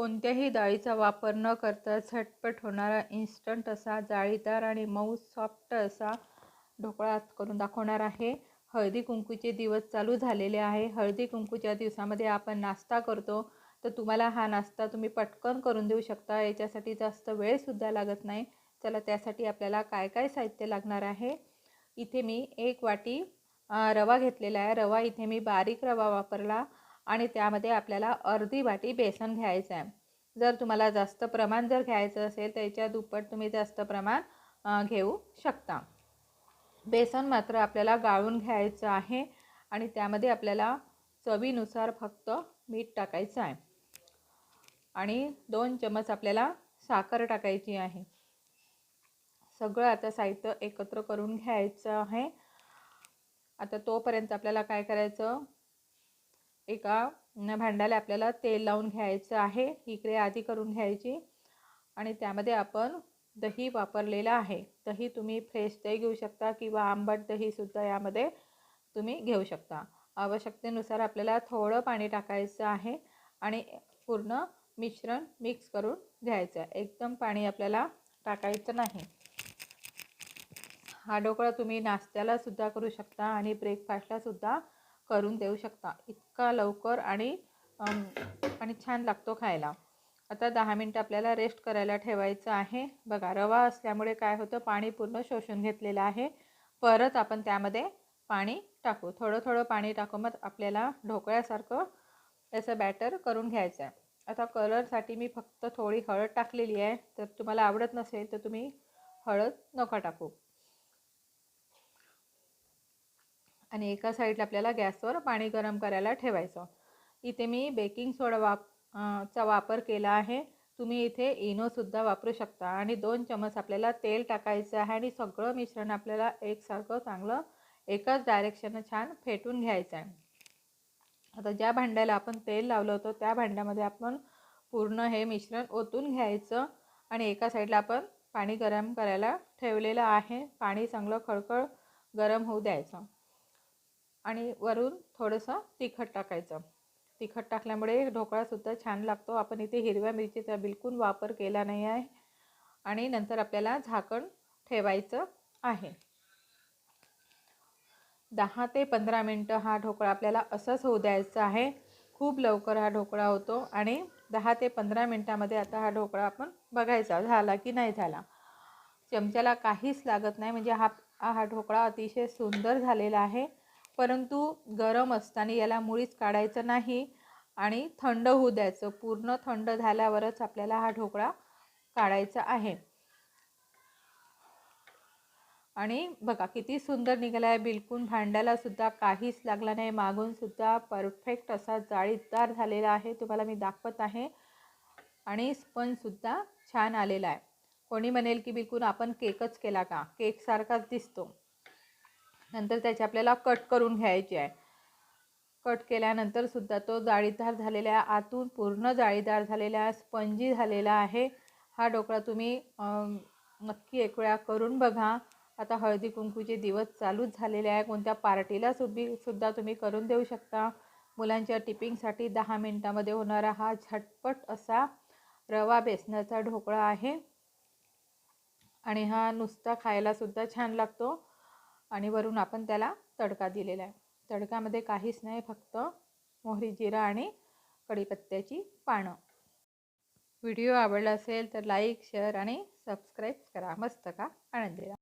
कोणत्याही डाळीचा वापर न करता झटपट होणारा इन्स्टंट असा जाळीदार आणि मऊ सॉफ्ट असा ढोकळा करून दाखवणार आहे. हळदी कुंकूचे दिवस चालू झालेले आहे. हळदी कुंकूच्या दिवसामध्ये आपण नाश्ता करतो. तर तुम्हाला हा नाश्ता तुम्ही पटकन करून देऊ शकता. याच्यासाठी जास्त वेळसुद्धा लागत नाही. चला त्यासाठी आपल्याला काय काय साहित्य लागणार आहे? इथे मी एक वाटी रवा घेतलेला आहे. रवा इथे मी बारीक रवा वापरला. आणि त्यामध्ये आपल्याला अर्धी वाटी बेसन घ्यायचं आहे. जर तुम्हाला जास्त प्रमाण जर घ्यायचं असेल तर याच्या दुप्पट तुम्ही जास्त प्रमाण घेऊ शकता. बेसन मात्र आपल्याला गाळून घ्यायचं आहे आणि त्यामध्ये आपल्याला चवीनुसार फक्त मीठ टाकायचं आहे. आणि दोन चमच आपल्याला साखर टाकायची आहे. सगळं आता साहित्य एकत्र करून घ्यायचं आहे. आता तोपर्यंत आपल्याला काय करायचं? एका भांड्याला आपल्याला तेल लावून घ्यायचं आहे इकडे आधी करून घ्यायची. आणि त्यामध्ये आपण दही वापरलेलं आहे. दही तुम्ही फ्रेश दही घेऊ शकता किंवा आंबट दहीसुद्धा यामध्ये तुम्ही घेऊ शकता. आवश्यकतेनुसार आपल्याला थोडं पाणी टाकायचं आहे आणि पूर्ण मिश्रण मिक्स करून घ्यायचं. आहे एकदम पाणी आपल्याला टाकायचं नाही. हा ढोकळा तुम्ही नाश्त्याला सुद्धा करू शकता आणि ब्रेकफास्टला सुद्धा करून देऊ शकता. इतका लवकर आणि आणि छान लागतो खायला. आता दहा मिनटं आपल्याला रेस्ट करायला ठेवायचं आहे. बघा रवा असल्यामुळे काय होतं पाणी पूर्ण शोषून घेतलेलं आहे. परत आपण त्यामध्ये पाणी टाकू. थोडं थोडं पाणी टाकू मग आपल्याला ढोकळ्यासारखं त्याचं बॅटर करून घ्यायचं आहे. आता कलरसाठी मी फक्त थोडी हळद टाकलेली आहे. तर तुम्हाला आवडत नसेल तर तुम्ही हळद नका टाकू. आणि एका साईडला आपल्याला गॅसवर पाणी गरम करायला ठेवायचं. इथे मी बेकिंग सोडा वाप चा वापर केला आहे. तुम्ही इथे इनोसुद्धा वापरू शकता. आणि दोन चमच आपल्याला तेल टाकायचं आहे आणि सगळं मिश्रण आपल्याला एकसारखं चांगलं एकाच डायरेक्शनं छान फेटून घ्यायचं आहे. आता ज्या भांड्याला आपण तेल लावलं होतं त्या भांड्यामध्ये आपण पूर्ण हे मिश्रण ओतून घ्यायचं आणि एका साईडला आपण पाणी गरम करायला ठेवलेलं आहे. पाणी चांगलं खळखळ गरम होऊ द्यायचं. आणि वरून थोडंसं तिखट टाकायचं. तिखट टाकल्यामुळे ढोकळासुद्धा छान लागतो. आपण इथे हिरव्या मिरचीचा बिलकुल वापर केला नाही आहे. आणि नंतर आपल्याला झाकण ठेवायचं आहे. दहा ते पंधरा मिनटं हा ढोकळा आपल्याला असंच होऊ द्यायचा आहे. खूप लवकर हा ढोकळा होतो आणि दहा ते पंधरा मिनटामध्ये आता हा ढोकळा आपण बघायचा झाला की नाही झाला. चमच्याला काहीच लागत नाही. म्हणजे हा हा ढोकळा अतिशय सुंदर झालेला आहे. परंतु गरम असताना याला मुळीच काढायचं नाही आणि थंड होऊ द्यायचं. पूर्ण थंड झाल्यावरच आपल्याला हा ढोकळा काढायचा आहे. आणि बघा किती सुंदर निघाला आहे बिलकुल भांड्याला सुद्धा काहीच लागला नाही. मागून सुद्धा परफेक्ट असा जाळीदार झालेला आहे. तुम्हाला मी दाखवत आहे. आणि स्पंजसुद्धा छान आलेला आहे. कोणी म्हणेल की बिलकुल आपण केकच केला का? केकसारखाच दिसतो. नंतर त्याचे आपल्याला कट करून घ्यायचे आहे. कट केल्यानंतर सुद्धा तो जाळीदार झालेला आहे आतून पूर्ण जाळीदार झालेला आहे स्पंजी झालेला आहे. हा ढोकळा तुम्ही नक्की एक वेळा करून बघा. आता हळदी कुंकूचे दिवस चालूच झालेले आहे. कोणत्या पार्टीला सुद्धी सुद्धा तुम्ही करून देऊ शकता. मुलांच्या टिपिंगसाठी दहा मिनटामध्ये होणारा हा झटपट असा रवा बेसनाचा ढोकळा आहे. आणि हा नुसता खायलासुद्धा छान लागतो. आणि वरून आपण त्याला तडका दिलेला आहे. तडकामध्ये काहीच नाही फक्त मोहरी जिरा आणि कढीपत्त्याची पानं. व्हिडिओ आवडला असेल तर लाईक शेअर आणि सबस्क्राईब करा. मस्त का? आनंदी